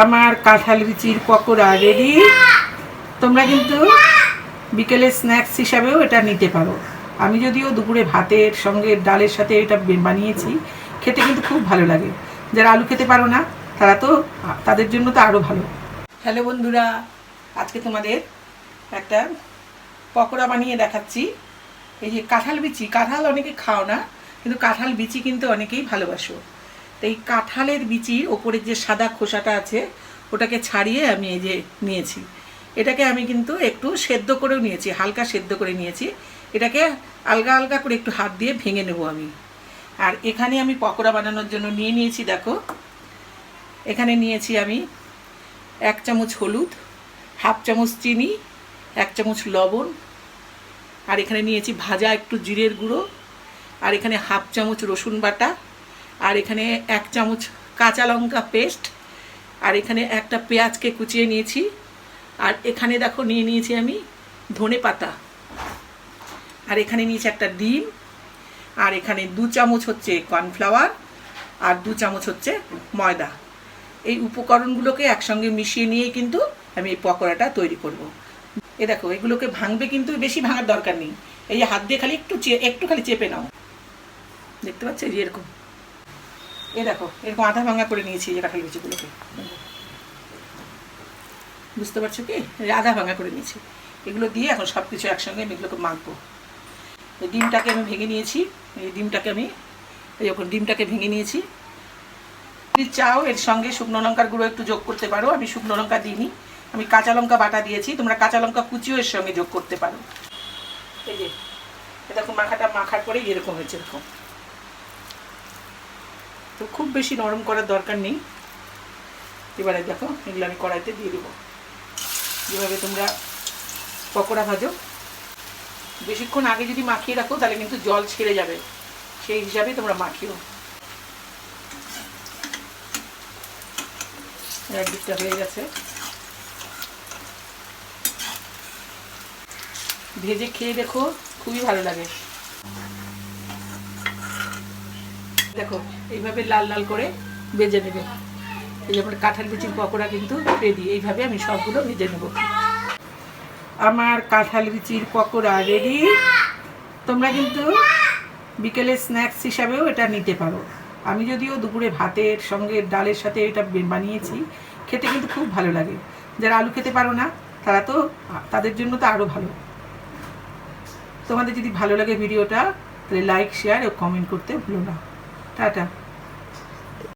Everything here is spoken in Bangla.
আমার কাঁঠাল বিচির পকোড়া রেডি তোমরা কিন্তু বিকেলে স্ন্যাক্স হিসাবেও এটা নিতে পারো। আমি যদিও দুপুরে ভাতের সঙ্গে ডালের সাথে এটা বানিয়েছি, খেতে কিন্তু খুব ভালো লাগে। যারা আলু খেতে পারো না, তারা তো, তাদের জন্য তো আরও ভালো। হ্যালো বন্ধুরা, আজকে তোমাদের একটা পকোড়া বানিয়ে দেখাচ্ছি। এই যে কাঁঠাল বিচি, কাঁঠাল অনেকে খাও না, কিন্তু কাঁঠাল বিচি কিন্তু অনেকেই ভালোবাসো। এই কাঁঠালের বিচির ওপরের যে সাদা খোসাটা আছে, ওটাকে ছাড়িয়ে আমি এই যে নিয়েছি। এটাকে আমি কিন্তু একটু সেদ্ধ করেও নিয়েছি, হালকা সেদ্ধ করে নিয়েছি। এটাকে আলগা আলগা করে একটু হাত দিয়ে ভেঙে নেব আমি। আর এখানে আমি পকোড়া বানানোর জন্য নিয়ে নিয়েছি, দেখো। এখানে নিয়েছি আমি এক চামচ হলুদ, হাফ চামচ চিনি, এক চামচ লবণ, আর এখানে নিয়েছি ভাজা একটু জিরের গুঁড়ো, আর এখানে হাফ চামচ রসুন বাটা আর এখানে এক চামচ কাঁচা লঙ্কা পেস্ট, আর এখানে একটা পেঁয়াজকে কুচিয়ে নিয়েছি। আর এখানে দেখো নিয়ে নিয়েছি আমি ধনে পাতা। আর এখানে নিয়েছি একটা ডিম। আর এখানে দু চামচ হচ্ছে কর্নফ্লাওয়ার আর দু চামচ হচ্ছে ময়দা। এই উপকরণগুলোকে একসঙ্গে মিশিয়ে নিয়ে কিন্তু আমি এই পকোড়াটা তৈরি করব। এ দেখো, এগুলোকে ভাঙবে কিন্তু বেশি ভাঙার দরকার নেই। এই হাত দিয়ে খালি একটু একটু খালি চেপে নাও। দেখতে পাচ্ছ? এরকম। এ দেখো, এরকম আধা ভাঙা করে নিয়েছি যে কাঁঠাল বিচিগুলোকে বুঝতে পারছ কি? আধা ভাঙা করে নিয়েছি। এগুলো দিয়ে এখন সব কিছু একসঙ্গে আমি এগুলোকে মাখবো। এই ডিমটাকে আমি ভেঙে নিয়েছি। এই ডিমটাকে আমি, এই যখন ডিমটাকে ভেঙে নিয়েছি। যদি চাও এর সঙ্গে শুকনো লঙ্কার গুঁড়ো একটু যোগ করতে পারো। আমি শুকনো লঙ্কা দিইনি। আমি কাঁচা লঙ্কা বাটা দিয়েছি। তোমরা কাঁচা লঙ্কা কুচিও এর সঙ্গে যোগ করতে পারো। এই যে, এ দেখো মাখাটা মাখার পরে এরকম হয়েছে এরকম। তো খুব বেশি নরম করার দরকার নেই। এবারে দেখো, এগুলো আমি কড়াইতে দিয়ে দেবো। যেভাবে তোমরা পকোড়া ভাজো। বেশিক্ষণ আগে যদি মাখিয়ে রাখো, তাহলে কিন্তু জল ছেড়ে যাবে। সেই হিসাবে তোমরা মাখিও। একদিকটা হয়ে গেছে। ভেজে খেয়ে দেখো, খুবই ভালো লাগে। দেখো, এইভাবে লাল লাল করে ভেজে নেবে। এই যেমন কাঁঠাল বিচির পকোড়া কিন্তু রেডি এইভাবে আমি সবগুলো ভেজে নেব। আমার কাঁঠাল বিচির পকোড়া রেডি তোমরা কিন্তু বিকেলে স্ন্যাক্স হিসাবেও এটা নিতে পারো। আমি যদিও দুপুরে ভাতের সঙ্গে ডালের সাথে এটা বানিয়েছি, খেতে কিন্তু খুব ভালো লাগে। যারা আলু খেতে পারো না, তারা তো, তাদের জন্য তো আরও ভালো। তোমাদের যদি ভালো লাগে ভিডিওটা, তাহলে লাইক শেয়ার ও কমেন্ট করতে ভুলো না। টাটা।